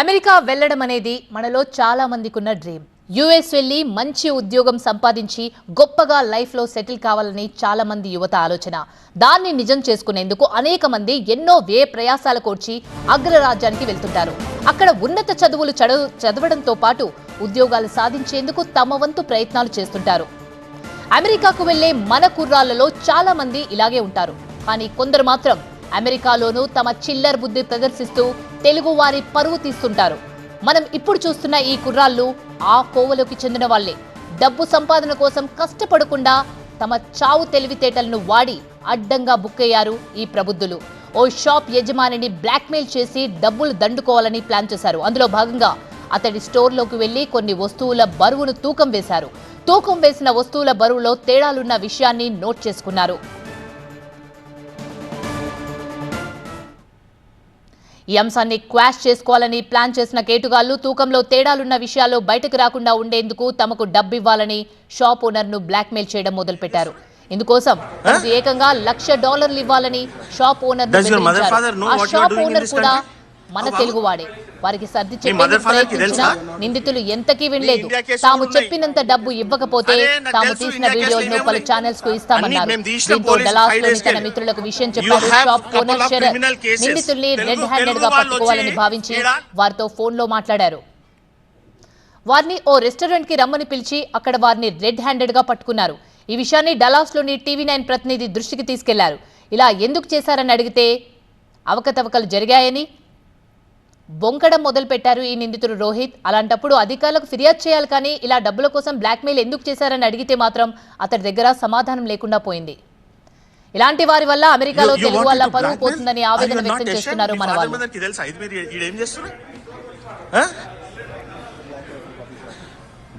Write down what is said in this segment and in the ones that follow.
America వెళ్ళడం అనేది మనలో చాలా మందికి ఉన్న డ్రీమ్ యుఎస్ వెళ్ళి మంచి ఉద్యోగం సంపాదించి గొప్పగా లైఫ్లో సెటిల్ కావాలని చాలా మంది యువత ఆలోచన. దాన్ని నిజం చేసుకునేందుకు అనేక మంది ఎన్నో వ్యయ ప్రయాసాలు కోర్చి అగ్రరాజ్యానికి వెళ్తుంటారు. అక్కడ ఉన్నత చదువులు చదువు చదవడంతో పాటు ఉద్యోగాలు సాధించేందుకు తమ వంతు ప్రయత్నాలు చేస్తుంటారు. అమెరికాకు వెళ్ళే మన కుర్రాళ్ళలో చాలా మంది ఇలాగే ఉంటారు. కానీ కొందరు మాత్రం అమెరికాలోనూ తమ చిల్లర్ బుద్ధి ప్రదర్శిస్తూ తెలుగు వారి పరువు తీస్తుంటారు. మనం ఇప్పుడు చూస్తున్న ఈ కుర్రాళ్ళు ఆ కోవలోకి చెందిన వాళ్ళే. డబ్బు సంపాదన కోసం కష్టపడకుండా తమ చావు తెలివితేటలను వాడి అడ్డంగా బుక్కయ్యారు ఈ ప్రబుద్ధులు. ఓ షాప్ యజమానిని బ్లాక్మెయిల్ చేసి డబ్బులు దండుకోవాలని ప్లాన్ చేశారు. అందులో భాగంగా అతడి స్టోర్లోకి వెళ్ళి కొన్ని వస్తువుల బరువును తూకం వేశారు. తూకం వేసిన వస్తువుల బరువులో తేడాలున్న విషయాన్ని నోట్ చేసుకున్నారు. ఈ అంశాన్ని క్వాష్ చేసుకోవాలని ప్లాన్ చేసిన కేటుగాళ్ళు తూకంలో తేడాలున్న విషయాలు బయటకు రాకుండా ఉండేందుకు తమకు డబ్బు ఇవ్వాలని షాప్ ఓనర్ను బ్లాక్మెయిల్ చేయడం మొదలుపెట్టారు. ఇందుకోసం ఏకంగా లక్ష డాలర్లు ఇవ్వాలని షాప్ ఓనర్ షాప్ ఓనర్ కూడా? మన తెలుగువాడే. వారికి సర్ది ప్రయత్నించినా? నిందితులు ఎంతకీ వినలేదు. తాము. చెప్పినంత డబ్బు ఇవ్వకపోతే తాము తీసిన వీడియోలను పలు? ఛానల్స్కు ఇస్తామన్నారు. దీంతో తన మిత్రులకు విషయం చెప్పారు. Shop owner Sharath. నిందితుల్ని రెడ్ హ్యాండెడ్గా పట్టుకోవాలని భావించి వారితో ఫోన్లో మాట్లాడారు. వారిని ఓ రెస్టారెంట్కి రమ్మని పిలిచి అక్కడ వారిని రెడ్ హ్యాండెడ్గా పట్టుకున్నారు. ఈ విషయాన్ని డలాస్లోని టీవీ నైన్ ప్రతినిధి దృష్టికి తీసుకెళ్ళారు. ఇలా ఎందుకు చేశారని అడిగితే అవకతవకలు జరిగాయని బొంకడం మొదలు పెట్టారు ఈ నిందితుడు రోహిత్. అలాంటప్పుడు అధికారులకు ఫిర్యాదు చేయాలి కానీ ఇలా డబ్బుల కోసం బ్లాక్మెయిల్ ఎందుకు చేశారని అడిగితే మాత్రం అతడి దగ్గర సమాధానం లేకుండా పోయింది. ఇలాంటి వారి వల్ల అమెరికాలో తెలుగు వాళ్ళ పరువు? పోతుందని ఆవేదన వ్యక్తం? చేస్తున్నారు మన వాళ్ళు. mother కి తెలుసా? ఇది మీరు ఈడేం చేస్తున్నారు?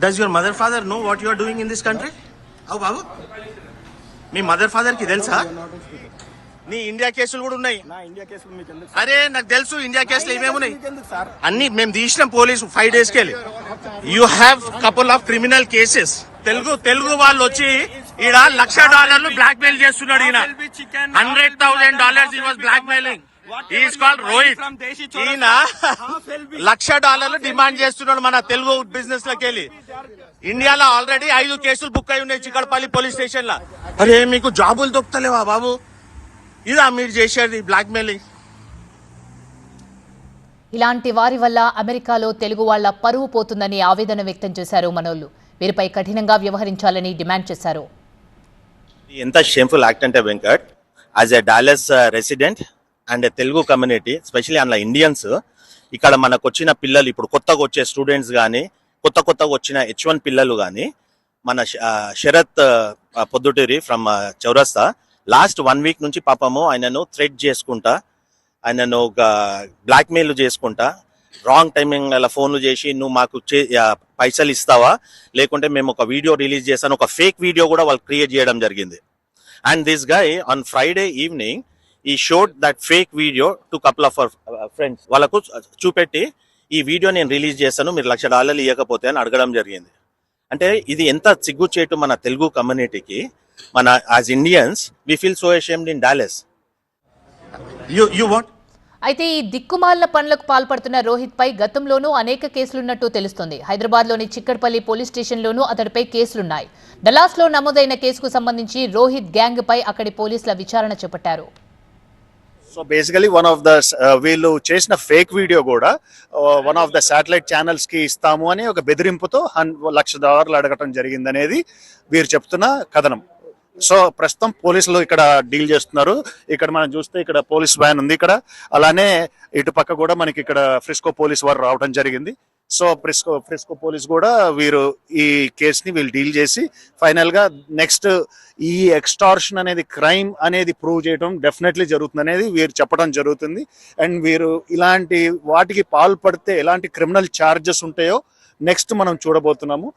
Does your mother father know what you are doing in this country అవు బాబు మీ మదర్ ఫాదర్కి తెలుసా? నీ ఇండియా కేసులు కూడా ఉన్నాయి. నా ఇండియా కేసులు మీకు ఎందుకు అరే నాకు తెలుసు ఇండియా కేసులు ఏమేమున్నాయి మీకు ఎందుకు సార్? అన్ని మేము తీసినాం పోలీసు ఫైవ్ డేస్కి you have couple of criminal cases Telugu Telugu వాళ్ళు వచ్చి ఈడ లక్ష డాలర్లు బ్లాక్ మెయిల్ చేస్తున్నాడు ఈయన. Hundred thousand dollars he was blackmailing is called Rohit ఈయన లక్ష డాలర్లు డిమాండ్ చేస్తున్నాడు మన తెలుగు బిజినెస్ లకి వెళ్ళి. ఇండియాలో ఆల్రెడీ ఐదు కేసులు బుక్ అయి ఉన్నాయి చిక్కడపల్లి పోలీస్ స్టేషన్లో అరే మీకు జాబులు దొరుకుతలేవా బాబు? ఇదా మీరు చేసేది బ్లాక్ మెయిలింగ్ ఇలాంటి వారి వల్ల అమెరికాలో తెలుగు వాళ్ళ పరువు పోతుందని ఆవేదన వ్యక్తం చేశారు మనోళ్ళు. వీరిపై కఠినంగా వ్యవహరించాలని డిమాండ్ చేశారు. ఎంత షేమ్ఫుల్ యాక్ట్ అంటే Venkat as a Dallas resident and Telugu community specially అందులో ఇండియన్స్ ఇక్కడ మనకు వచ్చిన పిల్లలు ఇప్పుడు కొత్తగా వచ్చే స్టూడెంట్స్ కానీ కొత్త కొత్తగా వచ్చిన హెచ్ వన్ పిల్లలు కానీ మన ఆ, శరత్ ఆ, Podduturi from Chowrasta last one week నుంచి పాపము ఆయనను థ్రెడ్ చేసుకుంటా ఆయనను ఒక బ్లాక్మెయిల్ చేసుకుంటా. రాంగ్ టైమింగ్ అలా ఫోన్లు చేసి నువ్వు మాకు చే- పైసలు ఇస్తావా? లేకుంటే మేము ఒక వీడియో రిలీజ్ చేస్తాను. ఒక ఫేక్ వీడియో కూడా వాళ్ళు క్రియేట్ చేయడం జరిగింది. And this guy on Friday evening he showed that fake video to couple of our friends వాళ్ళకు చూపెట్టి ఈ వీడియో నేను రిలీజ్ చేస్తాను మీరు లక్ష డాలర్లు ఇవ్వకపోతే అని అడగడం జరిగింది. అంటే ఇది ఎంత సిగ్గుచేటు మన తెలుగు కమ్యూనిటీకి. మన as Indians we feel so ashamed in Dallas you you want అయితే ఈ దిక్కుమాలిన పనులకు పాల్పడుతున్న రోహిత్ పై గతంలోనూ అనేక కేసులున్నట్టు తెలుస్తోంది. హైదరాబాద్లోని చిక్కడపల్లి పోలీస్ స్టేషన్లోనూ అతడిపై కేసులున్నాయి. డలాస్లో నమోదైన కేసుకు సంబంధించి రోహిత్ గ్యాంగ్ పై అక్కడి పోలీసుల విచారణ చేపట్టారు. So basically one of the వీళ్ళు చేసిన ఫేక్ వీడియో కూడా వన్ ఆఫ్ ద శాటిలైట్ ఛానల్స్కి ఇస్తాము అని ఒక బెదిరింపుతో హన్ లక్ష డాలర్లు అడగటం జరిగిందనేది వీరు చెప్తున్న కథనం. సో ప్రస్తుతం పోలీసులు ఇక్కడ డీల్ చేస్తున్నారు. ఇక్కడ మనం చూస్తే ఇక్కడ పోలీస్ వ్యాన్ ఉంది ఇక్కడ. అలానే ఇటు పక్క కూడా మనకి ఇక్కడ ఫ్రిస్కో పోలీస్ వారు రావడం జరిగింది. సో ఫ్రిస్కో ఫ్రిస్కో పోలీస్ కూడా వీరు ఈ కేసుని వీళ్ళు డీల్ చేసి ఫైనల్గా నెక్స్ట్ ఈ ఎక్స్టార్షన్ అనేది క్రైమ్ అనేది ప్రూవ్ చేయడం డెఫినెట్లీ జరుగుతుంది అనేది వీరు చెప్పడం జరుగుతుంది. అండ్ వీరు ఇలాంటి వాటికి పాల్పడితే ఎలాంటి క్రిమినల్ ఛార్జెస్ ఉంటాయో నెక్స్ట్ మనం చూడబోతున్నాము.